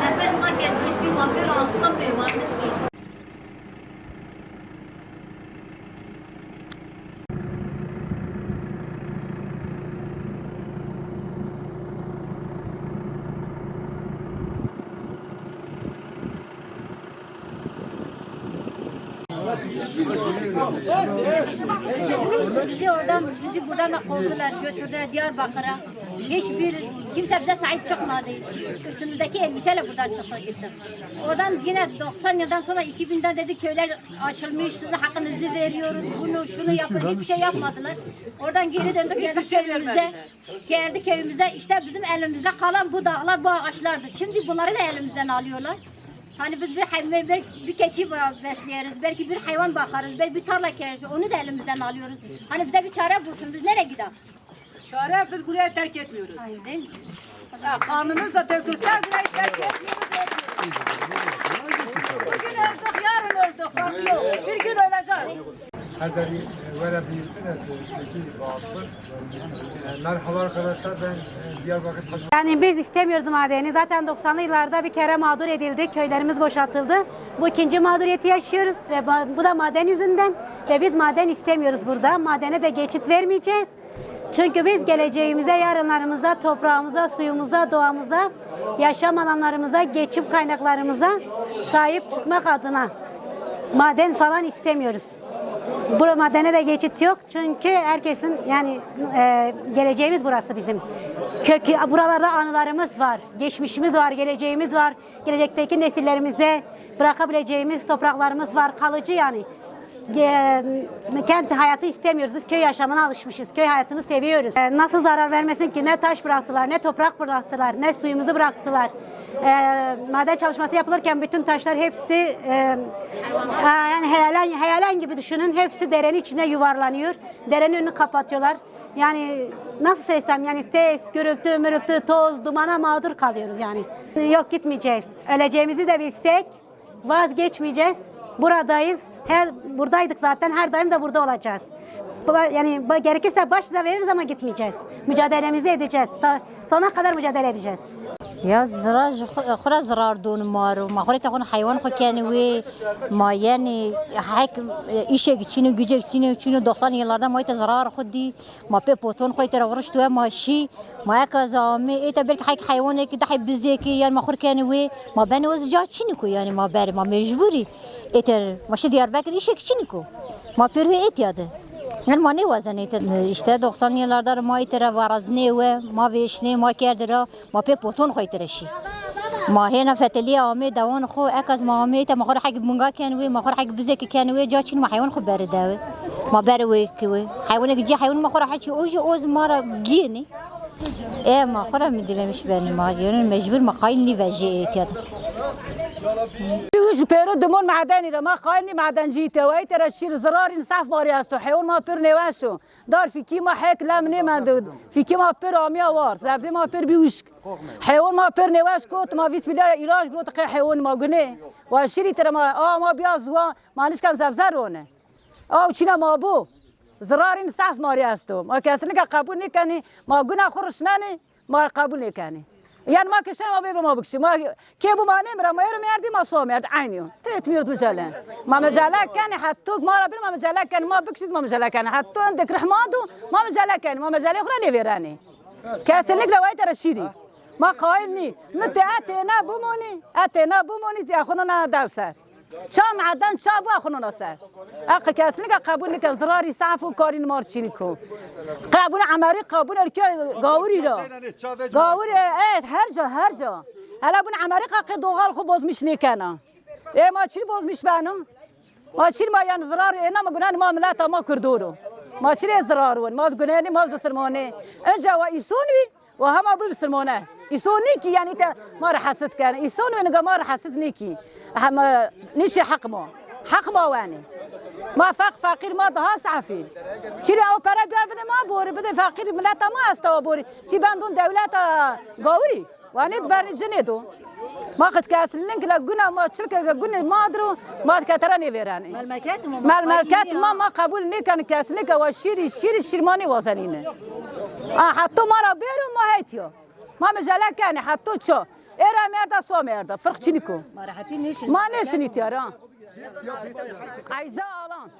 Nefes ma kesmiş bir mafya aslında bir varmış Bizi oradan, bizi buradan da kovdular, götürdüler Diyarbakır'a. Hiçbir kimse bize sahip çıkmadı. Üstümüzdeki elbiseyle buradan çıktık gittik. Oradan yine 90 yıldan sonra 2000'den dedi köyler açılmış, size hakkınızı veriyoruz, bunu şunu yapın, hiçbir şey yapmadılar. Oradan geri döndük geldik köyümüze. Geldik köyümüze, işte bizim elimizde kalan bu dağlar, bu ağaçlardı. Şimdi bunları da elimizden alıyorlar. Hani biz bir bir, bir keçi besleyeriz, belki bir hayvan bakarız, belki bir tarla keririz, onu da elimizden alıyoruz. Hani bize bir çare bulsun, biz nereye gidelim? Çare biz buraya terk etmiyoruz. Değil mi? Ya kanımız da dökülse burayı terk etmiyoruz. Haberi. Peki bağlı. Merhaba arkadaşlar ben e, Diyarbakır Yani biz istemiyoruz madeni. Zaten 90'lı yıllarda bir kere mağdur edildik. Köylerimiz boşaltıldı. Bu ikinci mağduriyeti yaşıyoruz ve bu da maden yüzünden ve biz maden istemiyoruz burada. Madene de geçit vermeyeceğiz. Çünkü biz geleceğimize, yarınlarımıza, toprağımıza, suyumuza, doğamıza, yaşam alanlarımıza, geçim kaynaklarımıza sahip çıkmak adına maden falan istemiyoruz. Bu madene de geçit yok çünkü herkesin yani e, geleceğimiz burası bizim. Kökü buralarda anılarımız var, geçmişimiz var, geleceğimiz var. Gelecekteki nesillerimize bırakabileceğimiz topraklarımız var, kalıcı yani. Ge- kent hayatı istemiyoruz. Biz köy yaşamına alışmışız. Köy hayatını seviyoruz. E, nasıl zarar vermesin ki? Ne taş bıraktılar, ne toprak bıraktılar, ne suyumuzu bıraktılar. E, maden çalışması yapılırken bütün taşlar hepsi e, Aa, yani heyalan, heyalan gibi düşünün. Hepsi derenin içine yuvarlanıyor. Derenin önünü kapatıyorlar. Yani nasıl söylesem yani ses, gürültü, mürültü, toz, dumana mağdur kalıyoruz yani. Yok gitmeyeceğiz. Öleceğimizi de bilsek vazgeçmeyeceğiz. Buradayız. Her buradaydık zaten. Her daim de burada olacağız. Yani gerekirse baş da veririz ama gitmeyeceğiz. Mücadelemizi edeceğiz. Sonuna kadar mücadele edeceğiz. یا زراج خورا زرار دون مارو ما خوری تکون حیوان خو کنی وی ما یعنی حک ایشه چینو گوجه چینو چینو دوستان یلاردا ما ایت زرار خودی ما په پوتون خو ایت ورش تو ماشی ما یک زامی ایت بلک حک حیوان کی ده بزی کی یعنی ما خور کنی وی ما بن وز جا چینی کو یعنی ما بر ما مجبوری ایت ماشی دیار بکر ایشه چینی کو ما پروی ایت یاده yani Almanya wazanê işte 90 yıllarda rımayı tere varaznê ve ma vêşnê ma kerdira ma pê potôn xwe tere şî. Ma hêna feteliya amê dewan xwe ek ma amê te ma xwe hek bunga ken ma xwe hek bizekî ken wê ca ma heywan xwe beride wê. Ma ber wê ki wê. Heywanek cî ma xwe heçî o jî oz mara giyênê. E ma xwe re mi dilemiş benim ma yönün mecbur ma qayn li vejê êtiyada. معدنی را ما خاینی معدن جیته و ایت را شیر زراری نصف ماری است و حیوان ما پر نوشو دار فیکی ما حک لم نمند فیکی ما پر آمیا وار زبده ما پر بیوش حیوان ما پر نوش کوت ما ویس میده ایراج گروت قی حیوان ما گنه و شیری تر ما آ ما بیا زوا مانش کم زبزر رونه آ چینا ما بو زراری نصف ماری است ما کسی که قبول نکنی ما گناه خورش ننی ما قبول نکنی یعنی ما کشتن ما به ما بکشیم ما کی بو ما نمیرم ما رو میردیم ما سو میرد عینیو تریت میرد مجله ما مجله کنی حتی ما را بیر ما مجله کنی ما بکشید ما مجله کنی حتی اندک رحمادو ما مجله کنی ما مجله خورا نویرانی کسی نک روایت رشیری ما قائل نی مت اتنا بمونی اتنا بمونی زی اخونا دوسر چا با اخونا سر اق کسی نک قبول نکن زراری صاف و کاری مار چینی کو قبول عمری قبول که گاوری را. گاوری اه هر جا هر جا. حالا بون عمری قاقی دوغال خو باز میش نیکنه ای ما چی باز میش بانو ما چی ما یان زرار؟ اینا ما گنان ما ملت ما کردورو ما چی زرار ون ما گنانی ما بسرمانه انجا و ایسونوی و همه بو بسرمانه ایسونی کی یعنی تا ما را حسس کنه ایسون و نگا ما را حسس نیکی همه نیش حق ما حق ما وانی ما فق فقیر ما ده صحفی چرا او پره بیار بده ما بوری بده فقیر ملت ما است و بوری چی بندون دولت گاوری وانید برنی جنیدو ما قد کاس لینک لگونا ما چرک گونه ما درو ما کتره نیورانی مملکت ما مملکت ما ما قبول نکن کس نکن و شیر شیر شیرمانی واسنینه آه حتی ما را بیرو ما هیتیو ما مجالا كان حطو تشو. ارا ميردا سو ميردا. فرق شنكو ما راحتينيش ما نيش نيتي عايزة ألان.